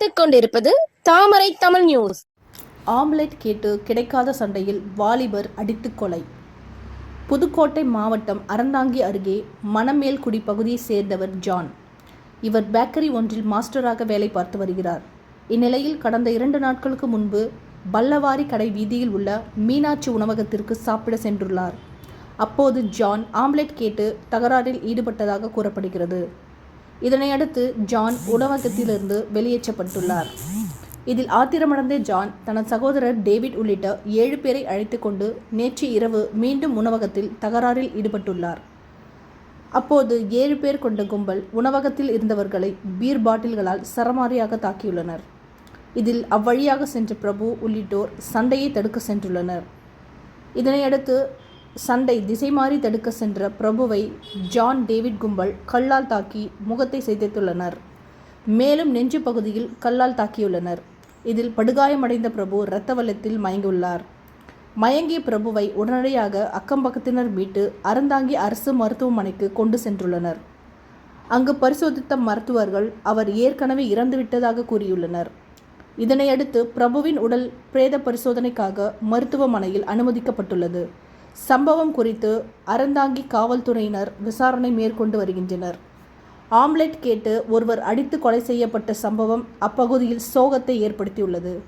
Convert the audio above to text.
பார்த்துக் கொண்டிருப்பது தாமரை Tamil news omelette கேட்டு கிடைக்காத சண்டையில் வாலிபர் அடித்துக் கொலை. புதுக்கோட்டை மாவட்டம் அறந்தாங்கி அருகே மணமேல்குடி பகுதியைச் சேர்ந்தவர் ஜான். இவர் பேக்கரி ஒன்றில் மாஸ்டராக வேலை பார்த்து வருகிறார். இந்நிலையில் கடந்த இரண்டு நாட்களுக்கு முன்பு பல்லவாரி கடை வீதியில் உள்ள மீனாட்சி உணவகத்திற்கு சாப்பிட சென்றுள்ளார். அப்போது ஜான் ஆம்லெட் கேட்டு தகராறில் ஈடுபட்டதாக கூறப்படுகிறது. இதனையடுத்து ஜான் உணவகத்திலிருந்து வெளியேற்றப்பட்டுள்ளார். இதில் ஆத்திரமடைந்த ஜான் தனது சகோதரர் டேவிட் உள்ளிட்ட ஏழு பேரை அழைத்து கொண்டு நேற்று இரவு மீண்டும் உணவகத்தில் தகராறில் ஈடுபட்டுள்ளார். அப்போது ஏழு பேர் கொண்ட கும்பல் உணவகத்தில் இருந்தவர்களை பீர் பாட்டில்களால் சரமாரியாக தாக்கியுள்ளனர். இதில் அவ்வழியாக சென்ற பிரபு உள்ளிட்டோர் சண்டையை தடுக்க சென்றுள்ளனர். இதனையடுத்து சண்டை திசை மாறி தடுக்க சென்ற பிரபுவை ஜான் டேவிட் கும்பல் கல்லால் தாக்கி முகத்தை சிதைத்துள்ளனர். மேலும் நெஞ்சு பகுதியில் கல்லால் தாக்கியுள்ளனர். இதில் படுகாயமடைந்த பிரபு இரத்த வெள்ளத்தில் மயங்கியுள்ளார். மயங்கிய பிரபுவை உடனடியாக அக்கம்பக்கத்தினர் மீட்டு அறந்தாங்கி அரசு மருத்துவமனைக்கு கொண்டு சென்றுள்ளனர். அங்கு பரிசோதித்த மருத்துவர்கள் அவர் ஏற்கனவே இறந்துவிட்டதாக கூறியுள்ளனர். இதனையடுத்து பிரபுவின் உடல் பிரேத பரிசோதனைக்காக மருத்துவமனையில் அனுமதிக்கப்பட்டுள்ளது. சம்பவம் குறித்து அறந்தாங்கி காவல்துறையினர் விசாரணை மேற்கொண்டு வருகின்றனர். ஆம்லெட் கேட்டு ஒருவர் அடித்து கொலை செய்யப்பட்ட சம்பவம் அப்பகுதியில் சோகத்தை ஏற்படுத்தியுள்ளது.